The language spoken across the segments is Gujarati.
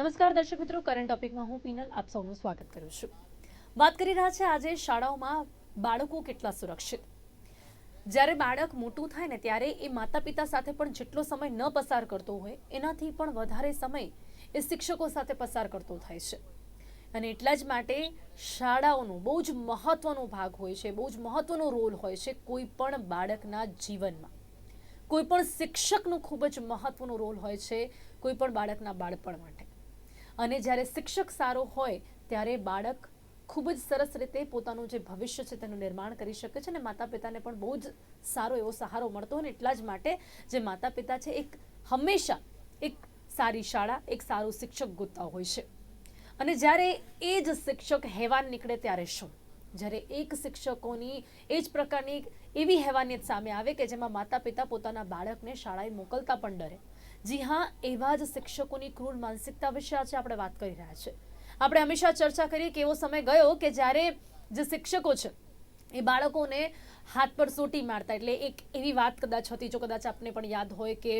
નમસ્કાર દર્શક મિત્રો કરંટ ટોપિકમાં હું પીનલ આપ સૌનું સ્વાગત કરું છું. વાત કરી રહ્યા છે આજે શાળાઓમાં બાળકો કેટલા સુરક્ષિત? જ્યારે બાળક મોટું થાય ને ત્યારે એ માતા પિતા સાથે પણ જેટલો સમય ન પસાર કરતો હોય, એનાથી પણ વધારે સમય એ શિક્ષકો સાથે પસાર કરતો થાય છે. અને એટલા જ માટે શાળાઓનો બહુ જ મહત્વનો ભાગ હોય છે, બહુ જ મહત્વનો રોલ હોય છે કોઈ પણ બાળકના જીવનમાં. કોઈ પણ શિક્ષકનો ખૂબ જ મહત્વનો રોલ હોય છે કોઈ પણ બાળકના બાળપણ માટે અને જ્યારે શિક્ષક સારો હોય, ત્યારે બાળક ખૂબ જ સરસ રીતે પોતાનું જે ભવિષ્ય છે તેનું નિર્માણ કરી શકે છે અને માતા પિતાને પણ બહુ જ સારો એવો સહારો મળતો હોય એટલા જ માટે જે માતા પિતા છે, એક હંમેશા એક સારી શાળા, એક સારું શિક્ષક ગોતતા હોય છે. અને જ્યારે એ જ શિક્ષક હેવાન નીકળે ત્યારે શું? જ્યારે એક શિક્ષકોની એ જ પ્રકારની એવી હેવાનિયત સામે આવે કે જેમાં માતા પિતા પોતાના બાળકને શાળાએ મોકલતા પણ ડરે. જી હા, એવા જ શિક્ષકોની ક્રૂર માનસિકતા વિશે આજે આપણે વાત કરી રહ્યા છે. આપણે હંમેશા ચર્ચા કરીએ કે એવો સમય ગયો કે જ્યારે જે શિક્ષકો છે, એ બાળકોને હાથ પર સોટી મારતા, એટલે એક એવી વાત કદાચ હતી, જો કદાચ આપને પણ યાદ હોય કે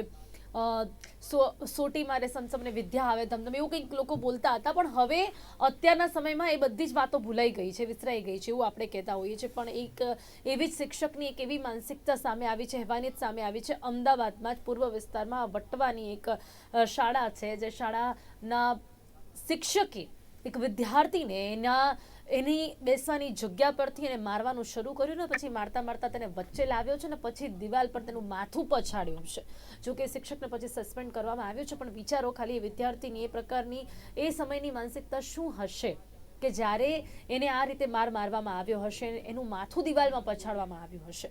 સોટી મારે સમસમને વિદ્યા આવે, ધમધમ, એવું કંઈક લોકો બોલતા હતા, પણ હવે અત્યારના સમયમાં એ બધી જ વાતો ભૂલાઈ ગઈ છે, વિસરાઈ ગઈ છે, એવું આપણે કહેતા હોઈએ છીએ. પણ એક એવી જ શિક્ષકની એક એવી માનસિકતા સામે આવી છે, હેવાનિયત સામે આવી છે, અમદાવાદમાં જ પૂર્વ વિસ્તારમાં વટવાની એક શાળા છે, જે શાળાના શિક્ષકે એક વિદ્યાર્થીને એના એની બેસવાની જગ્યા પરથી એને મારવાનું શરૂ કર્યું ને પછી મારતા મારતા તેને વચ્ચે લાવ્યો છે ને પછી દિવાલ પર તેનું માથું પછાડ્યું છે. જો કે શિક્ષકને પછી સસ્પેન્ડ કરવામાં આવ્યો છે, પણ વિચારો ખાલી એ વિદ્યાર્થીની એ પ્રકારની, એ સમયની માનસિકતા શું હશે? કે જ્યારે એને આ રીતે માર મારવામાં આવ્યો હશે, એનું માથું દિવાલમાં પછાડવામાં આવ્યું હશે.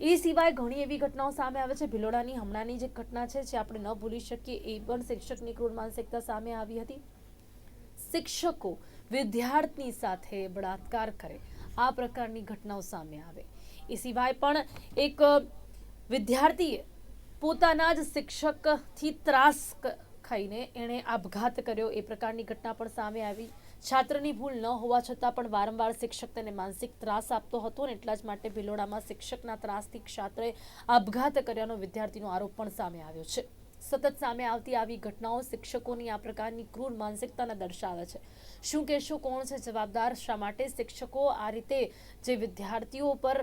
એ સિવાય ઘણી એવી ઘટનાઓ સામે આવે છે. ભિલોડાની હમણાંની જે ઘટના છે, જે આપણે ન ભૂલી શકીએ, એ પણ શિક્ષકની ક્રૂર માનસિકતા સામે આવી હતી. શિક્ષકો વિદ્યાર્થી સાથે બળાત્કાર કરે. આ પ્રકારની ઘટનાઓ સામે આવે. એ સિવાય પણ એક વિદ્યાર્થીએ પોતાના જ શિક્ષકથી ત્રાસ ખાઈને એણે આપઘાત કર્યો. એ પ્રકારની ઘટના પણ સામે આવી. છાત્રની ભૂલ ન હોવા છતાં પણ વારંવાર શિક્ષક તેને માનસિક ત્રાસ આપતો હતો અને એટલા જ માટે ભિલોડામાં શિક્ષકના ત્રાસથી છાત્રએ આપઘાત કર્યાનો વિદ્યાર્થીનો આરોપ પણ સામે આવ્યો છે. સતત સામે આવતી આવી ઘટનાઓ શિક્ષકોની આ પ્રકારની ક્રૂર માનસિકતાને દર્શાવે છે. શું કહેશો, કોણ છે જવાબદાર? શા માટે શિક્ષકો આ રીતે જે વિદ્યાર્થીઓ પર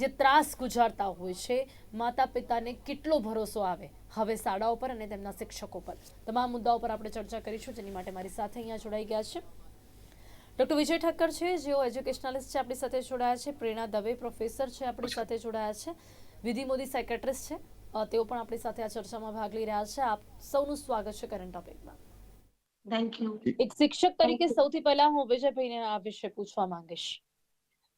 જે ત્રાસ ગુજારતા હોય છે માતા પિતાને કેટલો ભરોસો આવે? હવે શાળાઓ પર અને તેમના શિક્ષકો પર. તમામ મુદ્દાઓ પર આપણે ચર્ચા કરીશું, જેની માટે મારી સાથે અહીંયા જોડાઈ ગયા છે. ડૉક્ટર વિજય ઠક્કર છે, જેઓ એજ્યુકેશનલિસ્ટ છે, આપણી સાથે જોડાયા છે. પ્રેરણા દવે પ્રોફેસર છે, આપણી સાથે જોડાયા છે. વિધિ મોદી સાયકેટ્રિસ્ટ છે. તેઓ પણ આપણી સાથે આ ચર્ચામાં ભાગ લઈ રહ્યા છે. આપ સૌનું સ્વાગત છે કરંટ ટોપિકમાં થેન્ક યુ એક શિક્ષક તરીકે સૌથી પહેલા હું વિજયભાઈને આ વિશે પૂછવા માંગીશ.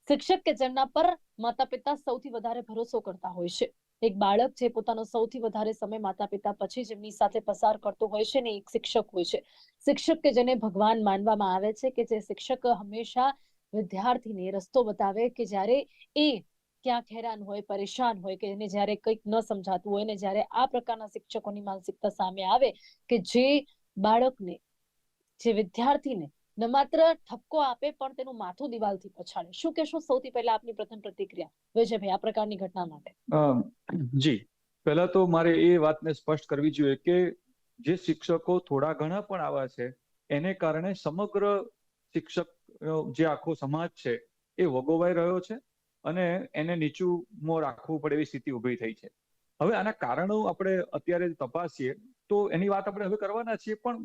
શિક્ષક કે જેમના પર માતા પિતા સૌથી વધારે ભરોસો કરતા હોય છે. એક બાળક જે પોતાનો સૌથી વધારે સમય માતા પિતા પછી જેમની સાથે પસાર કરતો હોય છે ને એક શિક્ષક હોય છે. શિક્ષક કે જેને ભગવાન માનવામાં આવે છે કે જે શિક્ષક હંમેશા વિદ્યાર્થીને રસ્તો બતાવે કે જ્યારે એ ક્યાંક હેરાન હોય, પરેશાન હોય કે એને જ્યારે કંઈક ન સમજાતું હોય ને જ્યારે આ પ્રકારના શિક્ષકોની માનસિકતા સામે આવે કે જે બાળકને, જે વિદ્યાર્થીને ન માત્ર ઠપકો આપે પણ તેનું માથું દિવાલથી પછાડે. શું કહેશો? સૌથી પહેલા આપની પ્રથમ પ્રતિક્રિયા. વિજયભાઈ, આ પ્રકારની ઘટના માટે. જી. પહેલા તો મારે એ વાતને સ્પષ્ટ કરવી જોઈએ કે જે શિક્ષકો થોડા ઘણા પણ આવા છે, એને કારણે સમગ્ર શિક્ષક જે આખો સમાજ છે, એ વગોવાઈ રહ્યો છે. અને એને નીચું મો રાખવું પડે એવી સ્થિતિ ઊભી થઈ છે. હવે આના કારણો આપણે અત્યારે તપાસીએ તો એની વાત આપણે હવે કરવાના છીએ, પણ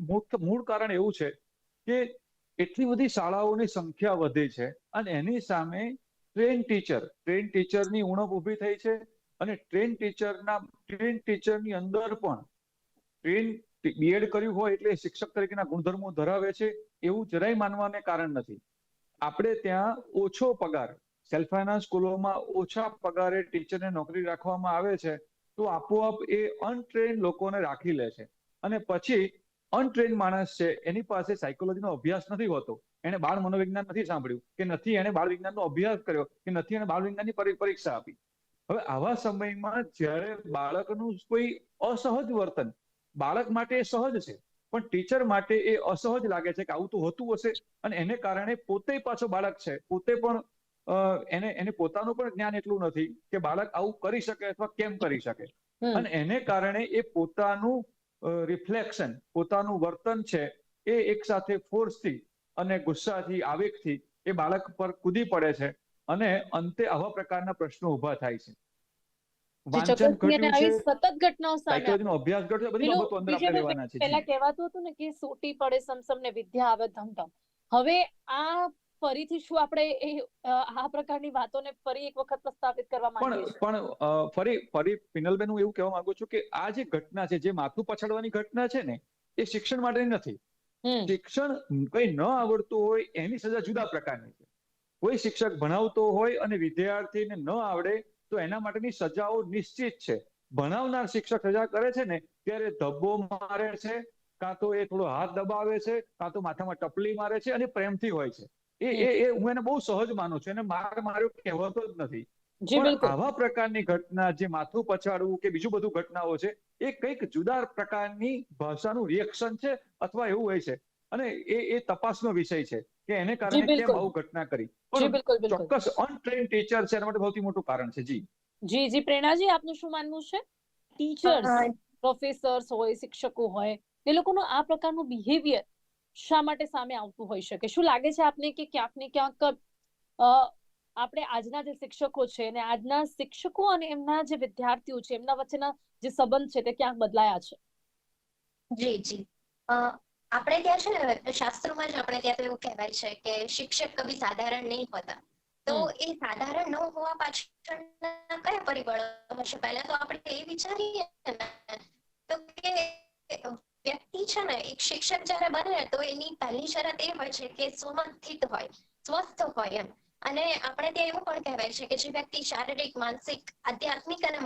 મૂળ કારણ એવું છે કે એટલી બધી શાળાઓની સંખ્યા વધે છે અને એની સામે ટ્રેન ટીચર, ટ્રેન ટીચરની ઉણપ ઊભી થઈ છે અને ટ્રેન ટીચરના, ટ્રેન ટીચરની અંદર પણ ટ્રેન બીએડ કર્યું હોય એટલે શિક્ષક તરીકેના ગુણધર્મો ધરાવે છે એવું જરાય માનવાને કારણ નથી. આપણે ત્યાં ઓછો પગાર સેલ્ફ ફાઇનાન્સ સ્કૂલોમાં ઓછા પગારે ટીચરને નોકરી રાખવામાં આવે છે, તો આપોઆપ એ અનટ્રેન લોકોને રાખી લે છે. અને પછી અનટ્રેન માણસ છે, એની પાસે સાયકોલોજીનો અભ્યાસ નથી હોતો. એને બાળ મનોવિજ્ઞાન નથી સાંભળ્યું કે નથી એને બાળ વિજ્ઞાનનો અભ્યાસ કર્યો કે નથી એને બાળ વિજ્ઞાનની પરીક્ષા આપી. હવે આવા સમયમાં જ્યારે બાળકનું કોઈ અસહજ વર્તન, બાળક માટે એ સહજ છે, પણ ટીચર માટે એ અસહજ લાગે છે કે આવું તો હોતું હશે અને એને કારણે પોતે પાછો બાળક છે, પોતે પણ એને એને પોતાનું પણ જ્ઞાન એટલું નથી કે બાળક આવું કરી શકે અથવા કેમ કરી શકે. અને એને કારણે એ પોતાનું રિફ્લેક્શન પોતાનું વર્તન છે એ એક સાથે ફોર્સથી અને ગુસ્સાથી આવેગથી એ બાળક પર કૂદી પડે છે અને અંતે આવા પ્રકારના પ્રશ્નો ઊભા થાય છે. પહેલા કહેવાતું હતું ને કે સોટી પડે સમસમ ને વિદ્યા આવે ધમધમ. હવે આ ફરીથી શું આપણે એ આ પ્રકારની વાતોને ફરી એક વખત પ્રસ્થાપિત કરવા માંગીએ છીએ? પણ ફરી ફરી પિનલબેન હું એવું કહેવા માંગુ છું કે આ જે ઘટના છે જે માથું પછાડવાની ઘટના છે ને એ શિક્ષણ માટેની નથી. શિક્ષણ કઈ ન આવડતું હોય એની સજા જુદા પ્રકારની છે. કોઈ શિક્ષક ભણાવતો હોય અને વિદ્યાર્થીને ન આવડે તો એના માટેની સજાઓ નિશ્ચિત છે. ભણાવનાર શિક્ષક સજા કરે છે ને ત્યારે ધબ્બો મારે છે કાં તો એ થોડો હાથ દબાવે છે કાં તો માથામાં ટપલી મારે છે અને પ્રેમથી હોય છે. એ એ એ હું એને બહુ સહજ માનું છું. એને માર માર્યો કહેવાતો જ નથી. આવા પ્રકારની ઘટના જે માથું પછાડવું કે બીજું બધું ઘટનાઓ છે એ કંઈક જુદા પ્રકારની ભાષાનું રિએક્શન છે અથવા એવું હોય છે. અને એ એ તપાસનો વિષય છે કે એને કારણે કેમ આવું ઘટના કરી. પણ ચોક્કસ અનટ્રેન ટીચર છે એના માટે સૌથી મોટું કારણ છે. જી. જી જી પ્રેરણાજી આપનું શું માનવું છે? ટીચર્સ પ્રોફેસર્સ હોય શિક્ષકો હોય એ લોકોનો આ પ્રકારનું બિહેવિયર શા માટે સામે આવતું હોઈ શકે? શું લાગે છે આપને કે ક્યાંક ને ક્યાંક આપણે આજના જે શિક્ષકો છે અને આજના શિક્ષકો અને એમના જે વિદ્યાર્થીઓ છે એમના વચ્ચેના જે સંબંધ છે તે ક્યાંક બદલાયા છે? જી જી. અ, આપણે ત્યાં છે ને શાસ્ત્રોમાં જ આપણે ત્યાં તો એવું કહેવાય છે કે શિક્ષક કભી સાધારણ નહીં હોતા. તો એ સાધારણ ન હોવા પાછળના કયા પરિબળો હશે? પહેલા તો આપણે એ વિચારીએ તો કે વ્યક્તિ છે ને, એક શિક્ષક જ્યારે બને તો એની પહેલી શરત એ હોય છે કે સુમંથિત હોય, સ્વસ્થ હોય એમ. અને આપણે ત્યાં એવું પણ કહેવાય છે કે જે વ્યક્તિ શારીરિક માનસિક આધ્યાત્મિક અને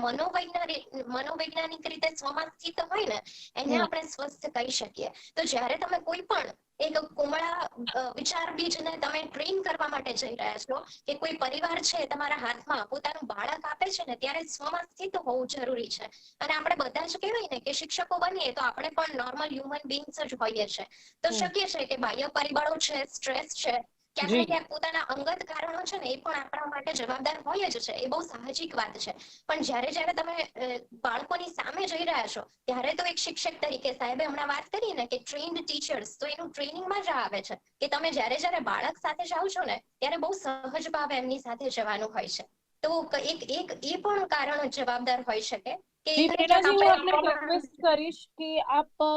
મનોવૈજ્ઞાનિક રીતે સ્વમાં સ્થિત હોય ને એને આપણે સ્વસ્થ કહી શકીએ. તો જ્યારે તમે કોઈ પણ એક કુમળા વિચાર બીજને તમે ટ્રેન કરવા માટે જઈ રહ્યા છો કે કોઈ પરિવાર છે તમારા હાથમાં પોતાનું બાળક આપે છે ને ત્યારે સ્વમાં સ્થિત હોવું જરૂરી છે. અને આપણે બધા જ કહેવાય ને કે શિક્ષકો બનીએ તો આપણે પણ નોર્મલ હ્યુમન બિંગ્સ જ હોઈએ છે. તો શક્ય છે કે બાહ્ય પરિબળો છે સ્ટ્રેસ છે ક્યાંક ને ક્યાંક પોતાના અંગત કારણો છે ને એ પણ આપણા માટે જવાબદાર હોય જ છે. એ બહુ સાહજિક વાત છે. પણ જ્યારે જ્યારે તમે બાળકોની સામે જઈ રહ્યા છો ત્યારે તો એક શિક્ષક તરીકે સાહેબે હમણાં વાત કરી ને કે ટ્રેન્ડ ટીચર્સ તો એનું ટ્રેનિંગમાં જ આવે છે કે તમે જ્યારે જ્યારે બાળક સાથે જાઓ છો ને ત્યારે બહુ સહજ ભાવે એમની સાથે જવાનું હોય છે. તો એક એક એ પણ કારણ જવાબદાર હોઈ શકે કે કરીશ કે આપ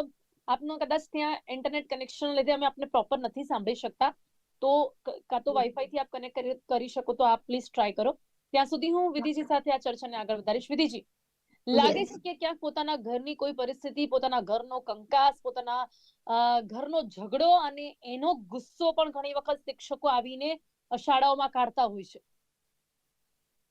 આપનો કદાચ ત્યાં ઇન્ટરનેટ કનેક્શન લીધે અમે આપને પ્રોપર નથી સાંભળી શકતા. તો કાં તો વાઈફાઈ થી આપ કનેક્ટ કરી શકો તો આપ પ્લીઝ ટ્રાય કરો. ત્યાં સુધી હું વિધિજી સાથે આ ચર્ચાને આગળ વધારીશ. વિધિજી લાગે છે કે ક્યાંક પોતાના ઘરની કોઈ પરિસ્થિતિ પોતાના ઘરનો કંકાસ પોતાના ઘરનો ઝઘડો અને એનો ગુસ્સો પણ ઘણી વખત શિક્ષકો આવીને શાળાઓમાં કાઢતા હોય છે.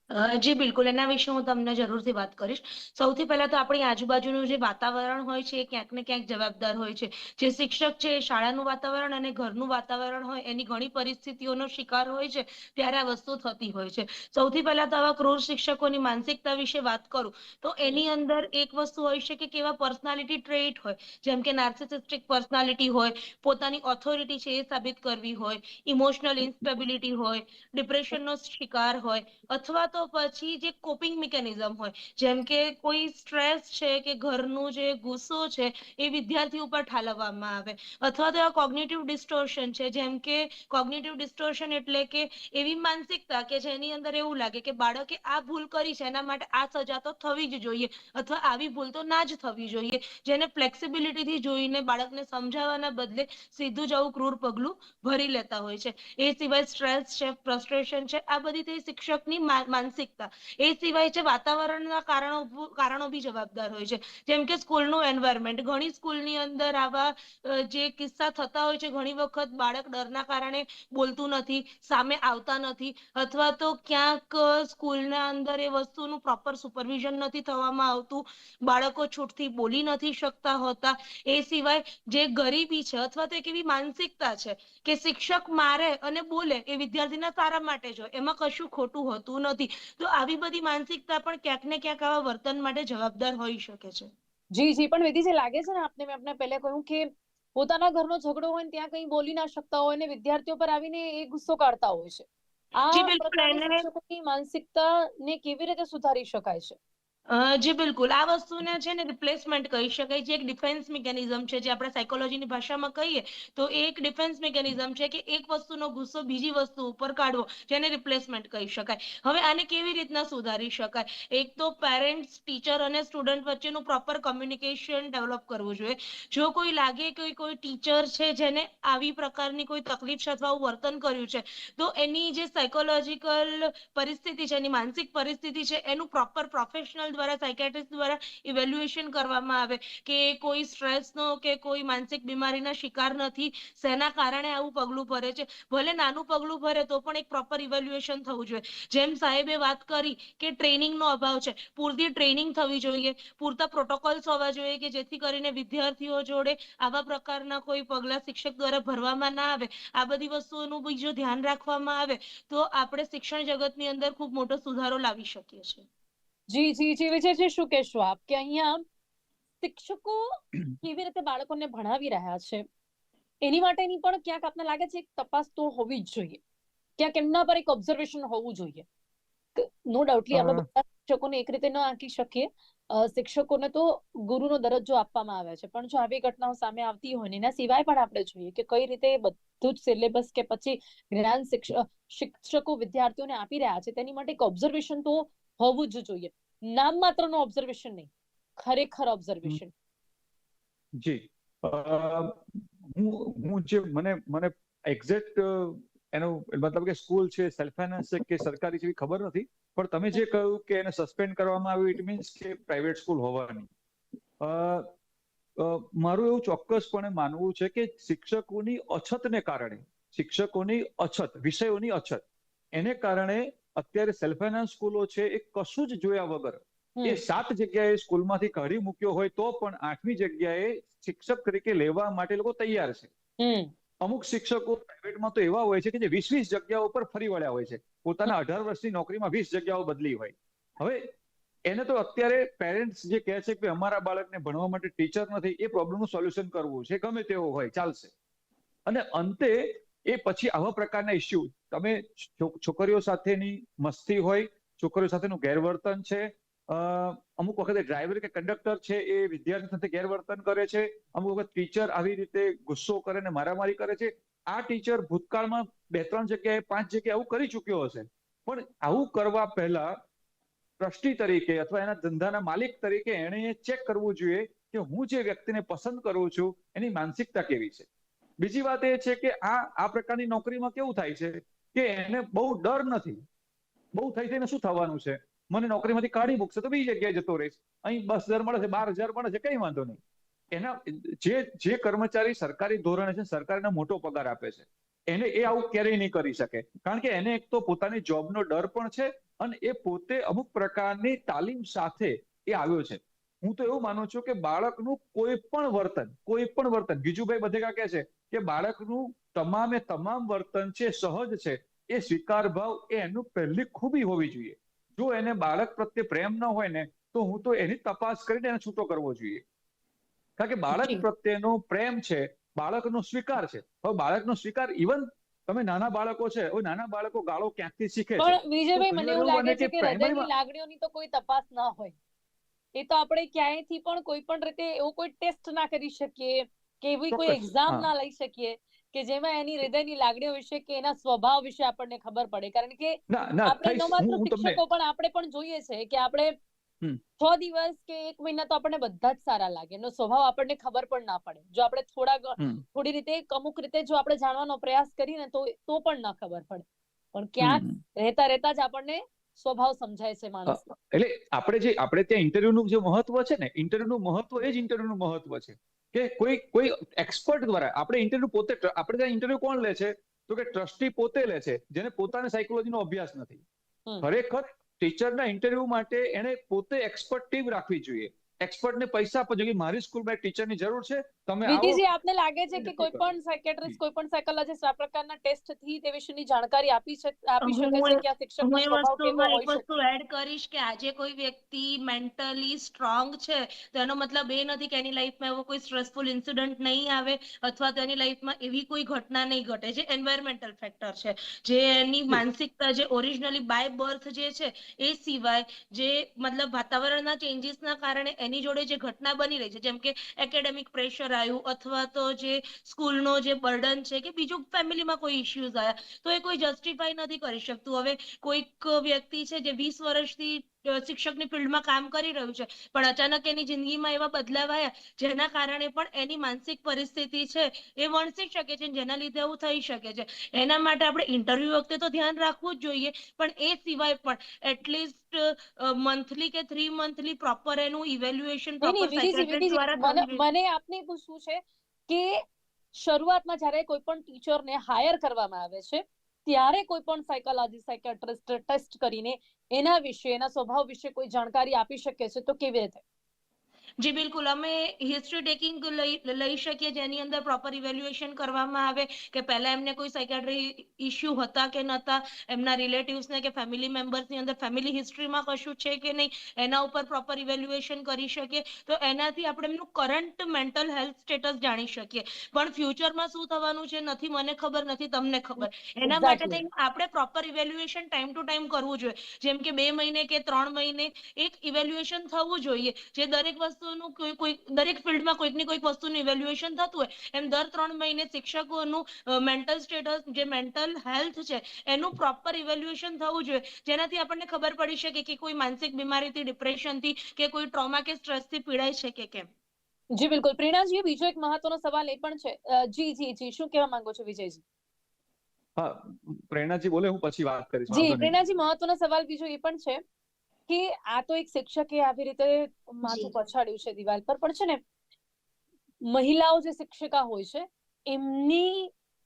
જી, બિલકુલ. એના વિશે હું તમને જરૂરથી વાત કરીશ. સૌથી પહેલા તો આપણી આજુબાજુનું જે વાતાવરણ હોય છે, એ ક્યાંક ને ક્યાંક જવાબદાર હોય છે. જે શિક્ષક છે, એ શાળાનું વાતાવરણ અને ઘરનું વાતાવરણ હોય, એની ઘણી પરિસ્થિતિઓનો શિકાર હોય છે, ત્યારે આ વસ્તુ થતી હોય છે. સૌથી પહેલા તો આવા ક્રૂર શિક્ષકોની માનસિકતા વિશે વાત કરું, તો એની અંદર એક વસ્તુ હોય છે કે કેવા પર્સનાલિટી ટ્રેટ હોય. જેમ કે નાર્સિસિસ્ટિક પર્સનાલિટી હોય, પોતાની ઓથોરિટી છે એ સાબિત કરવી હોય, ઇમોશનલ ઇન્સ્ટેબિલિટી હોય ડિપ્રેશનનો શિકાર હોય, અથવા તો પછી જે કોપિંગ મિકેનિઝમ હોય, જેમ કે કોઈ સ્ટ્રેસ છે કે ઘરનું જે ગુસ્સો છે એ વિદ્યાર્થી ઉપર ઠાલવવામાં આવે અથવા તો કોગ્નિટિવ ડિસ્ટોર્શન છે, જેમ કે કોગ્નેટિવ ડિસ્ટોર્શન એટલે કે એવી માનસિકતા કે જેની અંદર એવું લાગે કે બાળકે આ ભૂલ કરી છે, એના માટે આ સજા તો થવી જ જોઈએ અથવા આવી ભૂલ તો ના જ થવી જોઈએ. જેને ફ્લેક્સિબિલિટીથી જોઈને બાળકને સમજાવવાના બદલે સીધું જ આવું ક્રૂર પગલું ભરી લેતા હોય છે. એ સિવાય સ્ટ્રેસ છે ફ્રસ્ટ્રેશન છે, આ બધી તે શિક્ષકની મા- માનસિકતા. એ સિવાય વાતાવરણના કારણો કારણો બી જવાબદાર હોય છે. જેમ કે સ્કૂલનું એન્વાયરમેન્ટ ઘણી સ્કૂલની અંદર આવા જે કિસ્સા થતા હોય છે, ઘણી વખત બાળક ડરના કારણે બોલતું નથી, સામે આવતા નથી, અથવા તો ક્યાંક સ્કૂલના અંદર એ વસ્તુનું પ્રોપર સુપરવિઝન નથી થવામાં આવતું. બાળકો છૂટથી બોલી નથી શકતા હોતા. એ સિવાય જે ગરીબી છે અથવા તો એક એવી માનસિકતા છે કે શિક્ષક મારે અને બોલે એ વિદ્યાર્થીના સારા માટે જ હોય. એમાં કશું ખોટું હોતું નથી. તો આવી બધી માનસિકતા પણ ક્યાંક ને ક્યાંક આવા વર્તન માટે જવાબદાર હોઈ શકે છે. જી જી. પણ વિધિજી લાગે છે ને આપને મેં આપને પહેલા કહ્યું કે પોતાના ઘરનો ઝઘડો હોય ને ત્યાં કંઈ બોલી ના શકતા હોય ને વિદ્યાર્થીઓ પર આવીને એ ગુસ્સો કાઢતા હોય છે. આ માનસિકતા માનસિકતાને કેવી રીતે સુધારી શકાય છે? જી, બિલકુલ. આ વસ્તુને છે ને રિપ્લેસમેન્ટ કહી શકાય. જે એક ડિફેન્સ મિકેનિઝમ છે, જે આપણે સાયકોલોજીની ભાષામાં કહીએ, તો એ એક ડિફેન્સ મિકેનિઝમ છે કે એક વસ્તુનો ગુસ્સો બીજી વસ્તુ ઉપર કાઢવો, જેને રિપ્લેસમેન્ટ કહી શકાય. હવે આને કેવી રીતના સુધારી શકાય? એક તો પેરેન્ટ્સ ટીચર અને સ્ટુડન્ટ વચ્ચેનું પ્રોપર કમ્યુનિકેશન ડેવલપ કરવું જોઈએ. જો કોઈ લાગે કે કોઈ ટીચર છે જેને આવી પ્રકારની કોઈ તકલીફ છે અથવા વર્તન કર્યું છે, તો એની જે સાયકોલોજીકલ પરિસ્થિતિ છે, એની માનસિક પરિસ્થિતિ છે, એનું પ્રોપર પ્રોફેશનલ દ્વારા સાયકેટ્રિસ્ટ દ્વારા ઇવેલ્યુએશન કરવામાં આવે કે કોઈ સ્ટ્રેસનો કે કોઈ માનસિક બીમારીના શિકાર નથી, શેના કારણે આવું પગલું ભરે છે? ભલે નાનું પગલું ભરે તો પણ એક પ્રોપર ઇવેલ્યુએશન થવું જોઈએ. જેમ સાહેબે વાત કરી કે ટ્રેનિંગનો અભાવ છે, પૂરતી ટ્રેનિંગ થવી જોઈએ, પૂરતા પ્રોટોકોલ્સ હોવા જોઈએ કે જેથી કરીને વિદ્યાર્થીઓ જોડે આવા પ્રકારના કોઈ પગલા શિક્ષક દ્વારા ભરવામાં ના આવે. આ બધી વસ્તુઓનું બીજું ધ્યાન રાખવામાં આવે તો આપણે શિક્ષણ જગતની અંદર ખૂબ મોટો સુધારો લાવી શકીએ છીએ. જી જી જી વિજયજી શું કહેશો આપ કે અહીંયા શિક્ષકો કેવી રીતે બાળકોને ભણાવી રહ્યા છે? એની માટેની પણ ક્યાંક આપને લાગે છે તપાસ તો હોવી જ જોઈએ. ક્યાંક એમના પર એક ઓબ્ઝર્વેશન હોવું જોઈએ. નો ડાઉટલી આપણે બધા શિક્ષકોને એક રીતે ન આંકી શકીએ. શિક્ષકોને તો ગુરુનો દરજ્જો આપવામાં આવે છે. પણ જો આવી ઘટનાઓ સામે આવતી હોય ને એના સિવાય પણ આપણે જોઈએ કે કઈ રીતે બધું જ સિલેબસ કે પછી જ્ઞાન શિક્ષકો વિદ્યાર્થીઓને આપી રહ્યા છે. તેની માટે એક ઓબ્ઝર્વેશન તો હોવું જ જોઈએ. નામ માત્રનું ઓબ્ઝર્વેશન નહીં. ખરેખર ઓબ્ઝર્વેશન જી. હું હું જે મને મને એક્ઝેક્ટ એનો મતલબ કે સ્કૂલ છે સેલ્ફ ફાઇનાન્સ છે કે સરકારી છે ખબર નથી. પણ તમે જે કહ્યું કે એને સસ્પેન્ડ કરવામાં આવ્યું ઇટ મીન્સ કે પ્રાઇવેટ સ્કૂલ હોવાની. મારું એવું ચોક્કસપણે માનવું છે કે શિક્ષકોની અછતને કારણે શિક્ષકોની અછત વિષયોની અછત એને કારણે અત્યારે સેલ્ફ ફાઇનાન્સ સ્કૂલો છે એ કશું જ જોયા વગર. એ સાત જગ્યાએ સ્કૂલમાંથી કાઢી મૂક્યો હોય તો પણ આઠમી જગ્યાએ શિક્ષક તરીકે લેવા માટે લોકો તૈયાર છે. અમુક શિક્ષકો પ્રાઇવેટમાં તો એવા હોય છે કે જે વીસ વીસ જગ્યાઓ પર ફરી વળ્યા હોય છે. પોતાના અઢાર વર્ષની નોકરીમાં વીસ જગ્યાઓ બદલી હોય. હવે એને તો અત્યારે પેરેન્ટ્સ જે કહે છે કે અમારા બાળકને ભણવા માટે ટીચર નથી એ પ્રોબ્લેમનું સોલ્યુશન કરવું છે. ગમે તેવો હોય ચાલશે. અને અંતે એ પછી આવા પ્રકારના ઇસ્યુ તમે છોકરીઓ સાથેની મસ્તી હોય, છોકરીઓ સાથેનું ગેરવર્તન છે અમુક વખતે ડ્રાઈવર કે કંડક્ટર છે એ વિદ્યાર્થી સાથે ગેરવર્તન કરે છે, અમુક વખત ટીચર આવી રીતે ગુસ્સો કરે ને મારામારી કરે છે. આ ટીચર ભૂતકાળમાં બે ત્રણ જગ્યાએ, પાંચ જગ્યાએ આવું કરી ચૂક્યો હશે. પણ આવું કરવા પહેલા ટ્રસ્ટી તરીકે અથવા એના ધંધાના માલિક તરીકે એણે ચેક કરવું જોઈએ કે હું જે વ્યક્તિને પસંદ કરું છું એની માનસિકતા કેવી છે. બીજી વાત એ છે કે આ આ પ્રકારની નોકરીમાં કેવું થાય છે? કે એને બહુ ડર નથી. બહુ થઈ થઈને શું થવાનું છે? મને નોકરીમાંથી કાઢી મૂકશે તો બીજી જગ્યાએ જતો રહીશ. અહીં દસ હજાર મળે છે, બાર હજાર મળે છે, કઈ વાંધો નહીં. એના જે જે કર્મચારી સરકારી ધોરણે છે, સરકારને મોટો પગાર આપે છે, એને એ આવું ક્યારેય નહીં કરી શકે. કારણ કે એને એક તો પોતાની જોબનો ડર પણ છે અને એ પોતે અમુક પ્રકારની તાલીમ સાથે એ આવ્યો છે. હું તો એવું માનું છું કે બાળકનું કોઈ પણ વર્તન, કોઈ પણ વર્તન, ગીજુભાઈ બધેકા કહે છે કે બાળકનું તમામે તમામ વર્તન છે સહજ છે એ સ્વીકાર ભાવ એ એનું પહેલી ખૂબી હોવી જોઈએ. જો એને બાળક પ્રત્યે પ્રેમ ન હોય ને તો હું તો એની તપાસ કરીને એને છૂટો કરવો જોઈએ. કારણ કે બાળક પ્રત્યેનો પ્રેમ છે બાળકનો સ્વીકાર છે. હવે બાળકનો સ્વીકાર ઇવન તમે નાના બાળકો છે હવે નાના બાળકો ગાળો ક્યાંકથી શીખે છે? પણ વિજયભાઈ મને એવું લાગે છે કે હૃદયની લાગણીઓની તો કોઈ તપાસ ના હોય. એ તો આપણે ક્યાંયથી પણ કોઈ પણ રીતે એવો કોઈ ટેસ્ટ ના કરી શકીએ કે એવી કોઈ એક્ઝામ ના લઈ શકીએ. કે જેમાં એની હૃદયની લાગણીઓ વિશે કે એના સ્વભાવ વિશે આપણને ખબર પડે. કારણ કે ના ના આપણે. ન માત્ર શિક્ષકો પણ આપણે પણ જોઈએ છે કે આપણે છ દિવસ કે એક મહિના તો આપણને બધા જ સારા લાગે. એનો સ્વભાવ આપણને ખબર પણ ના પડે. જો આપણે થોડા થોડી રીતે અમુક રીતે જો આપણે જાણવાનો પ્રયાસ કરીએ ને તો તો પણ ના ખબર પડે. પણ ક્યાંક રહેતા રહેતા જ આપણને સ્વભાવ સમજાય છે માણસ. એટલે આપણે જે આપણે ત્યાં ઇન્ટરવ્યુનું જે મહત્વ છે ને ઇન્ટરવ્યુ નું મહત્વ એ જ ઇન્ટરવ્યુનું મહત્વ છે. કે કોઈ કોઈ એક્સપર્ટ દ્વારા આપણે ઇન્ટરવ્યુ પોતે આપણે ત્યાં ઇન્ટરવ્યુ કોણ લે છે? તો કે ટ્રસ્ટી પોતે લે છે જેને પોતાને સાયકોલોજીનો અભ્યાસ નથી. ખરેખર ટીચરના ઇન્ટરવ્યુ માટે એને પોતે એક્સપર્ટ ટીમ રાખવી જોઈએ. એક્સપર્ટને પૈસા આપો જોઈએ. મારી સ્કૂલમાં એક ટીચરની જરૂર છે. તમે આવો. વિધિજી આપને લાગે છે કે કોઈ પણ સાયકેટ્રિસ્ટ કોઈ પણ સાયકોલોજીસ્ટ આ પ્રકારના ટેસ્ટથી તે વિશેની જાણકારી આપી છે આપી શકે છે કે આ શિક્ષકનો સ્વભાવ કેવો હોય છે? વસ્તુ એડ કરીશ કે આજે કોઈ વ્યક્તિ મેન્ટલી સ્ટ્રોંગ છે તો એનો મતલબ એ નથી કે એની લાઈફમાં એવો કોઈ સ્ટ્રેસફુલ ઇન્સિડન્ટ નહીં આવે અથવા તો એની લાઈફમાં એવી કોઈ ઘટના નહીં ઘટે જે એન્વાયરમેન્ટલ ફેક્ટર છે. જે એની માનસિકતા જે ઓરિજિનલી બાય બર્થ જે છે એ સિવાય જે મતલબ વાતાવરણના ચેન્જીસના કારણે એની જોડે જે ઘટના બની રહી છે, જેમ કે એકેડેમિક પ્રેશર આવ્યું અથવા તો જે સ્કૂલનો જે બર્ડન છે કે બીજું ફેમિલીમાં કોઈ ઇશ્યુઝ આવ્યા, તો એ કોઈ જસ્ટિફાઈ નથી કરી શકતું. હવે કોઈક વ્યક્તિ છે જે વીસ વર્ષથી શિક્ષકની ફિલ્ડમાં કામ કરી રહ્યું છે. પણ અચાનક એની જિંદગીમાં એવા બદલાવ આવ્યા જેના કારણે પણ એની માનસિક પરિસ્થિતિ છે એ વણસી શકે છે જેના લીધે એવું થઈ શકે છે. એના માટે આપણે ઇન્ટરવ્યુ વખતે તો ધ્યાન રાખવું જ જોઈએ પણ એ સિવાય પણ એટલીસ્ટ મંથલી કે થ્રી મંથલી પ્રોપર એનું ઇવેલ્યુએશન પ્રોપર દ્વારા મને આપને પૂછવું છે કે શરૂઆતમાં જ્યારે કોઈ પણ ટીચરને હાયર કરવામાં આવે છે ત્યારે કોઈ પણ સાયકોલોજી સાયકેટ્રિસ્ટ ટેસ્ટ કરીને એના વિશે, એના સ્વભાવ વિશે કોઈ જાણકારી આપી શકે છે તો કેવી રીતે? જી બિલકુલ. અમે હિસ્ટ્રી ટેકિંગ લઈ શકીએ જેની અંદર પ્રોપર ઇવેલ્યુએશન કરવામાં આવે કે પહેલા એમને કોઈ સાયકેટ્રી ઇશ્યુ હતા કે નતા એમના રિલેટિવ્સને કે ફેમિલી મેમ્બર્સની અંદર ફેમિલી હિસ્ટ્રીમાં કશું છે કે નહીં એના ઉપર પ્રોપર ઇવેલ્યુએશન કરી શકીએ. તો એનાથી આપણે એમનું કરંટ મેન્ટલ હેલ્થ સ્ટેટસ જાણી શકીએ. પણ ફ્યુચરમાં શું થવાનું છે નથી મને ખબર નથી તમને ખબર. એના માટે આપણે proper evaluation time to time કરવું જોઈએ. જેમ કે બે મહિને કે ત્રણ મહિને એક ઇવેલ્યુએશન થવું જોઈએ. જે દરેક વસ્તુનું કોઈ કોઈ દરેક ફિલ્ડમાં કોઈક ને કોઈક વસ્તુનું ઇવેલ્યુએશન થતું હોય એમ દર ત્રણ મહિને શિક્ષકોનું મેન્ટલ સ્ટેટસ જે મેન્ટલ હેલ્થ છે એનું પ્રોપર ઇવેલ્યુએશન થવું જોઈએ. જેનાથી આપણને ખબર પડી શકે કે કોઈ માનસિક બીમારીથી ડિપ્રેશનથી કે કોઈ ટ્રોમા કે સ્ટ્રેસથી પીડાય છે કે કેમ. જી બિલકુલ. પ્રેરણાજી બીજો એક મહત્વનો સવાલ એ પણ છે. જી જી જી. શું કહેવા માંગો છો વિજયજી? હા પ્રેરણાજી બોલે હું પછી વાત કરીશ. જી પ્રેરણાજી મહત્વનો સવાલ બીજો એ પણ છે. કે આ તો એક શિક્ષકે આવી રીતે માથું પછાડ્યું છે દિવાલ પર પણ છે ને મહિલાઓ જે શિક્ષિકા હોય છે એમની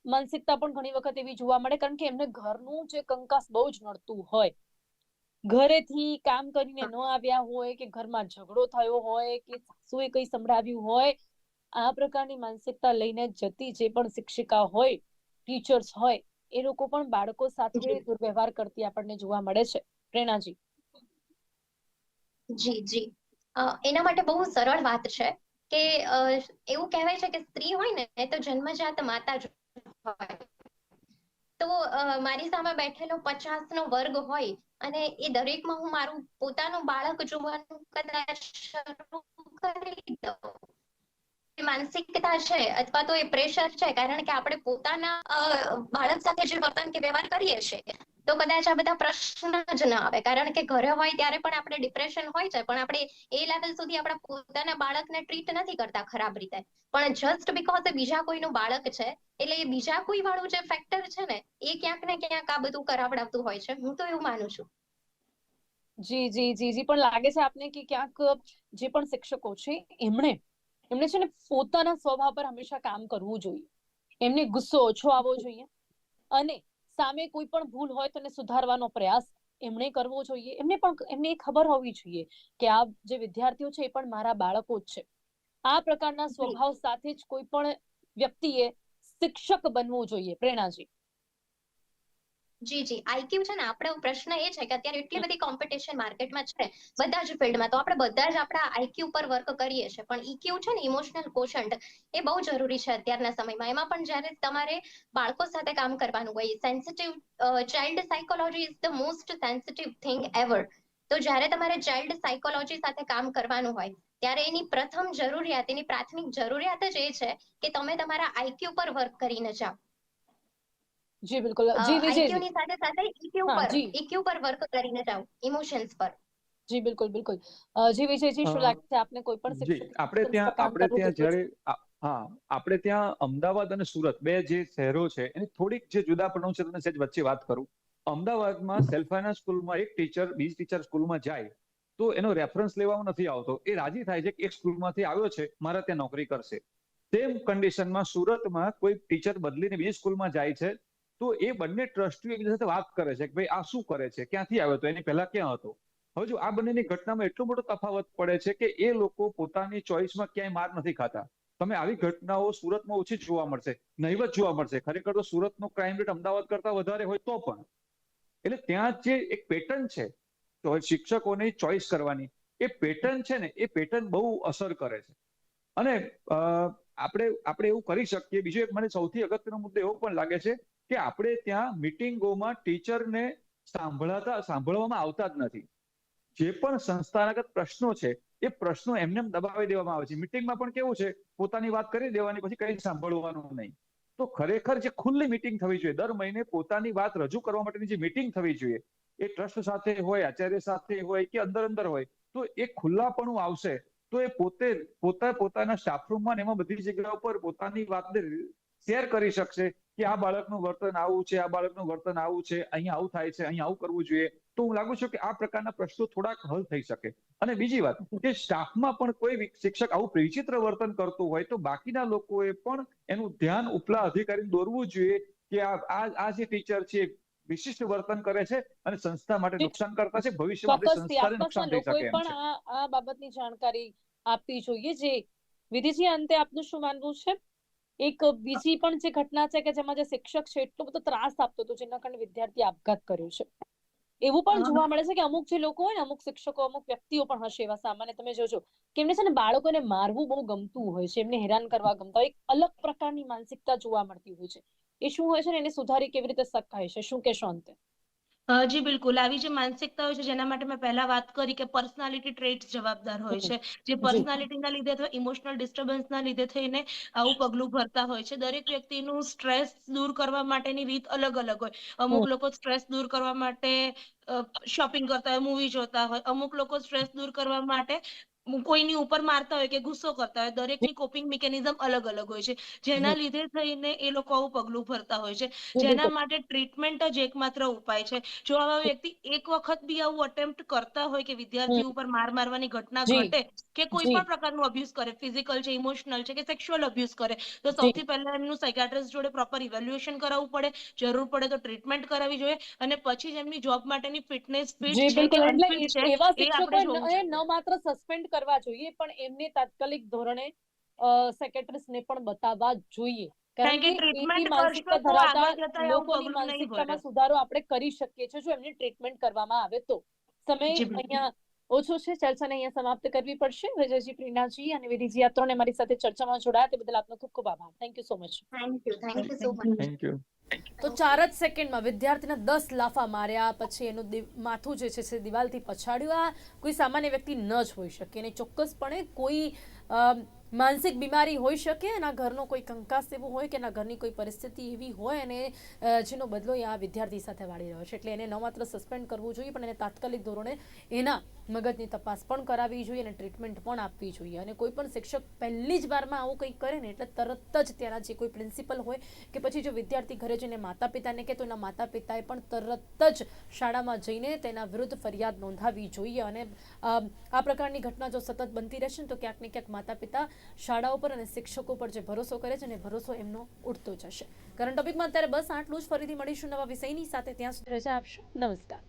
માનસિકતા પણ ઘણી વખત એવી જોવા મળે કારણ કે એમને ઘરનું જે કંકાસ બહુ જ નડતું હોય. ઘરેથી કામ કરીને ન આવ્યા હોય કે ઘરમાં ઝઘડો થયો હોય કે સાસુએ કઈ સંભળાવ્યું હોય આ પ્રકારની માનસિકતા લઈને જતી જે પણ શિક્ષિકા હોય ટીચર્સ હોય એ લોકો પણ બાળકો સાથે દુર્વ્યવહાર કરતી આપણને જોવા મળે છે. પ્રેરણાજી જી જી. એના માટે બહુ સરળ વાત છે કે એવું કહેવાય છે કે સ્ત્રી હોય ને તો જન્મજાત માતા જ હોય. તો મારી સામે બેઠેલો પચાસ નો વર્ગ હોય અને એ દરેકમાં હું મારું પોતાનું બાળક જોવાનું કદાચ શરૂ કરી દઉં. માનસિકતા છે અથવા તો એ પ્રેશર છે, કારણ કે આપણે પોતાના બાળક સાથે જે વર્તન કે વ્યવહાર કરીએ છીએ તો કદાચ આ બધા પ્રશ્ન જ ન આવે. કારણ કે ઘરે હોય ત્યારે પણ આપણે ડિપ્રેશન હોય છે, પણ આપણે એ લેવલ સુધી આપણા પોતાના બાળકને ટ્રીટ નથી કરતા ખરાબ રીતે. પણ જસ્ટ બીકોઝ એ બીજા કોઈનું બાળક છે, એટલે એ બીજા કોઈ વાળું જે ફેક્ટર છે ને, એ ક્યાંક ને ક્યાંક આ બધું કરાવડાવતું હોય છે. હું તો એવું માનું છું. જી જી જી જી. પણ લાગે છે આપને કે ક્યાંક જે પણ શિક્ષકો છે, એમણે એમણે છે ને પોતાના સ્વભાવ પર હંમેશા કામ કરવું જોઈએ. એમને ગુસ્સો ઓછો આવવો જોઈએ. અને સામે કોઈ પણ ભૂલ હોય તો એને સુધારવાનો પ્રયાસ એમણે કરવો જોઈએ. એમને પણ એમને ખબર હોવી જોઈએ કે આ જે વિદ્યાર્થીઓ છે એ પણ મારા બાળકો જ છે. આ પ્રકારના સ્વભાવ સાથે જ કોઈ પણ વ્યક્તિએ શિક્ષક બનવું જોઈએ પ્રેરણાજી. જી જી. આઈક્યુ છે ને આપણો પ્રશ્ન એ છે કે અત્યારે એટલી બધી કોમ્પિટિશન માર્કેટમાં છે બધા જ ફિલ્ડમાં તો આપણે બધા જ આપણા આઈક્યુ પર વર્ક કરીએ છીએ. પણ ઈક્યુ છે ને ઇમોશનલ કોશન્ટ એ બહુ જરૂરી છે અત્યારના સમયમાં. એમાં પણ જ્યારે તમારે બાળકો સાથે કામ કરવાનું હોય sensitive child psychology is the most sensitive thing ever તો જ્યારે તમારે ચાઇલ્ડ સાયકોલોજી સાથે કામ કરવાનું હોય ત્યારે એની પ્રથમ જરૂરિયાત એની પ્રાથમિક જરૂરિયાત જ એ છે કે તમે તમારા આઈક્યુ પર વર્ક કરીને જાઓ. જી બિલકુલ. જી જી જી ની સાથે સાથે ઈક્યુ પર ઈક્યુ પર વર્ક કરીને જાઓ ઇમોશન્સ પર. જી બિલકુલ બિલકુલ. જી વિજયજી શું લાગે છે? આપને કોઈ પણ શિક્ષક આપણે ત્યાં આપણે ત્યાં જ્યારે હા આપણે ત્યાં અમદાવાદ અને સુરત બે જે શહેરો છે એની થોડીક જે જુદાપણું છે તમને સહેજ વચ્ચે વાત કરું. અમદાવાદમાં સેલ્ફ ફાઇનાન્સ સ્કૂલમાં એક ટીચર બીજી ટીચર સ્કૂલમાં જાય તો એનો રેફરન્સ લેવામાં નથી આવતો. એ રાજી થાય છે કે એક સ્કૂલમાંથી આવ્યો છે મારા ત્યાં નોકરી કરશે. તેમ કન્ડિશનમાં સુરતમાં કોઈ ટીચર બદલીને બીજી સ્કૂલમાં જાય છે તો એ બંને ટ્રસ્ટીઓ એકબીજા સાથે વાત કરે છે કે ભાઈ આ શું કરે છે? ક્યાંથી આવ્યો હતો? એની પહેલા ક્યાં હતો? હવે જો આ બંનેની ઘટનામાં એટલો મોટો તફાવત પડે છે કે એ લોકો પોતાની ચોઇસમાં ક્યાંય માર નથી ખાતા. તમે આવી ઘટનાઓ સુરતમાં ઓછી જોવા મળશે, નહીવત જોવા મળશે. ખરેખર તો સુરતનો ક્રાઇમ રેટ અમદાવાદ કરતા વધારે હોય તો પણ. એટલે ત્યાં જે એક પેટર્ન છે, તો શિક્ષકોની ચોઇસ કરવાની, એ પેટર્ન છે ને, એ પેટર્ન બહુ અસર કરે છે. અને આપણે આપણે એવું કરી શકીએ. બીજો એક મને સૌથી અગત્યનો મુદ્દો એવો પણ લાગે છે કે આપણે ત્યાં મિટિંગોમાં ટીચરને સાંભળાતા, સાંભળવામાં આવતા જ નથી. જે પણ સંસ્થાગત પ્રશ્નો છે, એ પ્રશ્નો એમને દબાવી દેવામાં આવે છે. મિટિંગમાં પણ કેવું છે, પોતાની વાત કરી દેવાની, પછી કઈ સાંભળવાનું નહીં. તો ખરેખર જે ખુલ્લી મિટિંગ થવી જોઈએ, દર મહિને પોતાની વાત રજૂ કરવા માટેની જે મિટિંગ થવી જોઈએ, એ ટ્રસ્ટ સાથે હોય, આચાર્ય સાથે હોય કે અંદર અંદર હોય, તો એ ખુલ્લાપણું આવશે. તો એ પોતે પોતા પોતાના સ્ટાફરૂમમાં એમાં બધી જગ્યા ઉપર પોતાની વાતને શેર કરી શકશે કે આ બાળકનું વર્તન આવું છે, આ બાળકનું વર્તન આવું છે, અહીંયા આવું થાય છે, અહીંયા આવું કરવું જોઈએ. તો હું લાગુ છું કે આ પ્રકારના પ્રશ્નો થોડાક હલ થઈ શકે. અને બીજી વાત, કે સ્ટાફમાં પણ કોઈ શિક્ષક આવું વિચિત્ર વર્તન કરતું હોય તો બાકીના લોકોએ પણ એનું ધ્યાન ઉપલા અધિકારી દોરવું જોઈએ કે આ આ જે ટીચર છે વિશિષ્ટ વર્તન કરે છે અને સંસ્થા માટે નુકસાન કરતા છે ભવિષ્યમાં સંસ્થાને નુકસાન થઈ શકે પણ આ બાબતની જાણકારી આપવી જોઈએ. જે વિધિજી અંતે આપનું શું માનવું છે? એક બીજી પણ જે ઘટના છે કે જેમાં જે શિક્ષક છે એટલો બધો ત્રાસ આપતો હતો જેના કારણે વિદ્યાર્થી આપઘાત કર્યો છે. એવું પણ જોવા મળે છે કે અમુક જે લોકો હોય ને અમુક શિક્ષકો અમુક વ્યક્તિઓ પણ હશે એવા સામાન્ય તમે જોજો. કે એમને છે ને બાળકોને મારવું બહુ ગમતું હોય છે એમને હેરાન કરવા ગમતા હોય. એક અલગ પ્રકારની માનસિકતા જોવા મળતી હોય છે. એ શું હોય છે ને એને સુધારી કેવી રીતે શકાય છે? શું કહેશો અંતે? જી બિલકુલ. આવી જે માનસિકતા હોય છે જેના માટે મેં પહેલા વાત કરી કે પર્સનાલિટી ટ્રેટ્સ જવાબદાર હોય છે. જે પર્સનાલિટીના લીધે અથવા ઇમોશનલ ડિસ્ટર્બન્સના લીધે થઈને આવું પગલું ભરતા હોય છે. દરેક વ્યક્તિનું સ્ટ્રેસ દૂર કરવા માટેની રીત અલગ અલગ હોય. અમુક લોકો સ્ટ્રેસ દૂર કરવા માટે શોપિંગ કરતા હોય મૂવી જોતા હોય. અમુક લોકો સ્ટ્રેસ દૂર કરવા માટે કોઈની ઉપર મારતા હોય કે ગુસ્સો કરતા હોય દરેકની કોપિંગ મિકેનિઝમ અલગ અલગ હોય છે. જેના લીધે થઈને એ લોકો આવું પગલું ભરતા હોય છે. જેના માટે ટ્રીટમેન્ટ જ એકમાત્ર ઉપાય છે. જો આવા વ્યક્તિ એક વખત બી આવું અટેમ્પ્ટ કરતા હોય કે વિદ્યાર્થી ઉપર માર મારવાની ઘટના ઘટે કે કોઈ પણ પ્રકારનું અબ્યુઝ કરે ફિઝિકલ છે ઇમોશનલ છે કે સેક્સ્યુઅલ અબ્યુઝ કરે તો સૌથી પહેલા એમનું સાયકાટ્રિસ્ટ જોડે પ્રોપર ઇવેલ્યુએશન કરાવવું પડે. જરૂર પડે તો ટ્રીટમેન્ટ કરાવવી જોઈએ અને પછી જ એમની જોબ માટેની ફિટનેસ ફિટ છે એવા એ આપણે શિક્ષકોએ જોવું ન- એ જોઈએ. ન માત્ર સસ્પેન્ડ કરવા જોઈએ પણ એમને તાત્કાલિક ધોરણે સેક્રેટરીસને પણ બતાવવા જોઈએ. કારણ કે માનસિકતા ધરાવતા લોકોની માનસિકતામાં સુધારો આપણે કરી શકીએ છીએ જો એમની ટ્રીટમેન્ટ કરવામાં આવે તો. સમય અહીંયા ઓછો છે ચર્ચાને અહીંયા સમાપ્ત કરવી પડશે. વિજયજી પ્રેરણાજી અને વિધિજી આ ત્રણે મારી સાથે ચર્ચામાં જોડાયા તે બદલ આપનો ખૂબ ખૂબ આભાર. Thank you so much thank you thank you so much thank you તો ચાર જ સેકન્ડમાં વિદ્યાર્થીના દસ લાફા માર્યા પછી એનું માથું જે છે તે દિવાલથી પછાડ્યું. આ કોઈ સામાન્ય વ્યક્તિ ન જ હોઈ શકે. અને ચોક્કસપણે કોઈ અમ, માનસિક બીમારી હોઈ શકે, એના ઘરનો કોઈ કંકાસ એવો હોય કે એના ઘરની કોઈ પરિસ્થિતિ એવી હોય અને જેનો બદલો આ વિદ્યાર્થી સાથે વાળી રહ્યો છે. એટલે એને ન માત્ર સસ્પેન્ડ કરવું જોઈએ, પણ એને તાત્કાલિક ધોરણે એના મગજની તપાસ પણ કરાવવી જોઈએ અને ટ્રીટમેન્ટ પણ આપવી જોઈએ. અને કોઈ પણ શિક્ષક પહેલી જ વારમાં આવું કંઈક કરે ને, એટલે તરત જ ત્યાંના જે કોઈ પ્રિન્સિપલ હોય કે પછી જો વિદ્યાર્થી ઘરે જઈને માતા પિતાને કે તો એના માતા પિતાએ પણ તરત જ શાળામાં જઈને તેના વિરુદ્ધ ફરિયાદ નોંધાવવી જોઈએ. અને આ પ્રકારની ઘટના જો સતત બનતી રહેશે ને, તો ક્યાંક ને ક્યાંક માતા પિતા શાળાઓ પર અને શિક્ષકો પર જે ભરોસો કરે છે ને એ ભરોસો એમનો ઉઠતો જશે. કરંટ ટોપિકમાં અત્યારે બસ આટલું જ. ફરીથી મળીશું નવા વિષયની સાથે. ત્યાં સુધી રજા આપશો. નમસ્કાર.